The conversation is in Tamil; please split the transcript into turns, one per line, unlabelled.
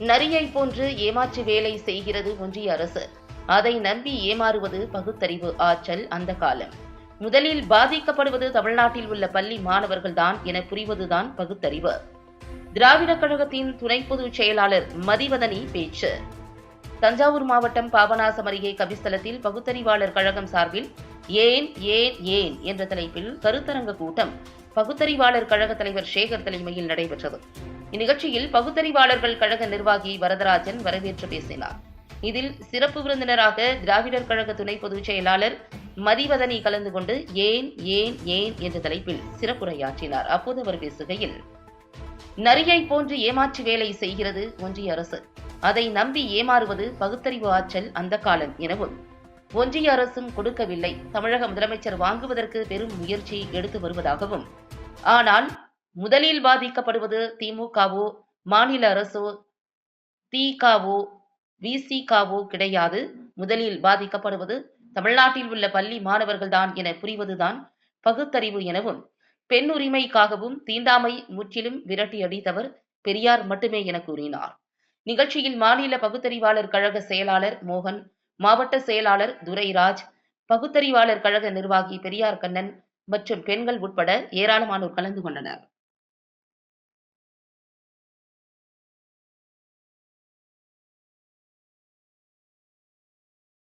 நரியை போன்று ஏமாற்று வேலை செய்கிறது ஒன்றிய அரசு. அதை நம்பி ஏமாறுவது பகுத்தறிவு ஆற்றல் அந்த காலம். முதலில் பாதிக்கப்படுவது தமிழ்நாட்டில் உள்ள பள்ளி மாணவர்கள்தான் என புரிவதுதான் பகுத்தறிவு. திராவிடக் கழகத்தின் துணை பொதுச் செயலாளர் மதிவதனி பேச்சு. தஞ்சாவூர் மாவட்டம் பாபநாசம் அருகே கபிஸ்தலத்தில் பகுத்தறிவாளர் கழகம் சார்பில் ஏன் ஏன் ஏன் என்ற தலைப்பில் கருத்தரங்க கூட்டம் பகுத்தறிவாளர் கழக தலைவர் சேகர் தலைமையில் நடைபெற்றது. இந்நிகழ்ச்சியில் பகுத்தறிவாளர்கள் கழக நிர்வாகி வரதராஜன் வரவேற்று பேசினார். இதில் சிறப்பு விருந்தினராக திராவிடர் கழக துணை பொதுச் செயலாளர் மதிவதனி கலந்து கொண்டு ஏன் ஏன் ஏன் என்ற தலைப்பில் சிறப்புரையாற்றினார். அப்போது அவர் பேசுகையில் நரியை போன்று ஏமாற்று வேலை செய்கிறது ஒன்றிய அரசு. அதை நம்பி ஏமாறுவது பகுத்தறிவு ஆற்றல் அந்த காலம் எனவும் ஒன்றிய அரசும் கொடுக்கவில்லை. தமிழக முதலமைச்சர் வாங்குவதற்கு பெரும் முயற்சி எடுத்து வருவதாகவும் ஆனால் முதலில் பாதிக்கப்படுவது திமுகவோ மாநில அரசோ திகாவோ விசிகாவோ கிடையாது. முதலில் பாதிக்கப்படுவது தமிழ்நாட்டில் உள்ள பள்ளி மாணவர்கள்தான் என புரிவதுதான் பகுத்தறிவு எனவும் பெண் உரிமைக்காகவும் தீண்டாமை முற்றிலும் விரட்டி அடித்தவர் பெரியார் மட்டுமே என கூறினார். நிகழ்ச்சியில் மாநில பகுத்தறிவாளர் கழக செயலாளர் மோகன் மாவட்ட செயலாளர் துரைராஜ் பகுத்தறிவாளர் கழக நிர்வாகி பெரியார் கண்ணன் மற்றும் பெண்கள் உட்பட ஏராளமானோர் கலந்து கொண்டனர்.